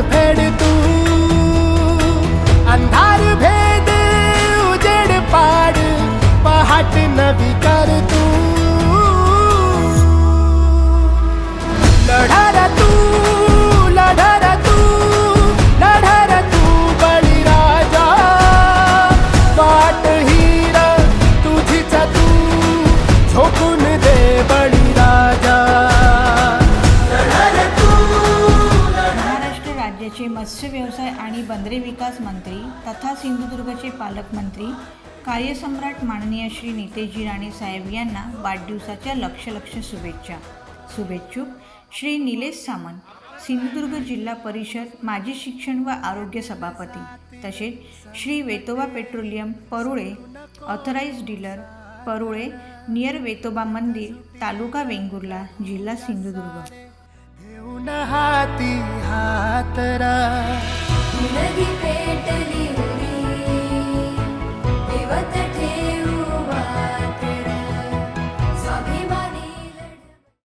फेड़ राज्याचे मत्स्य व्यवसाय आणि बंदरे विकास मंत्री तथा सिंधुदुर्गचे पालकमंत्री कार्यसम्राट माननीय श्री नितेजी राणे साहेब यांना वाढदिवसाच्या लक्ष लक्ष शुभेच्छा. शुभेच्छुक श्री निलेश सामंत सिंधुदुर्ग जिल्हा परिषद माजी शिक्षण व आरोग्य सभापती तसेच Shri Vetoba petroleum Parule authorise dealer Parule near Vetoba मंदिर तालुका वेंगुर्ला जिल्हा सिंधुदुर्ग. that I.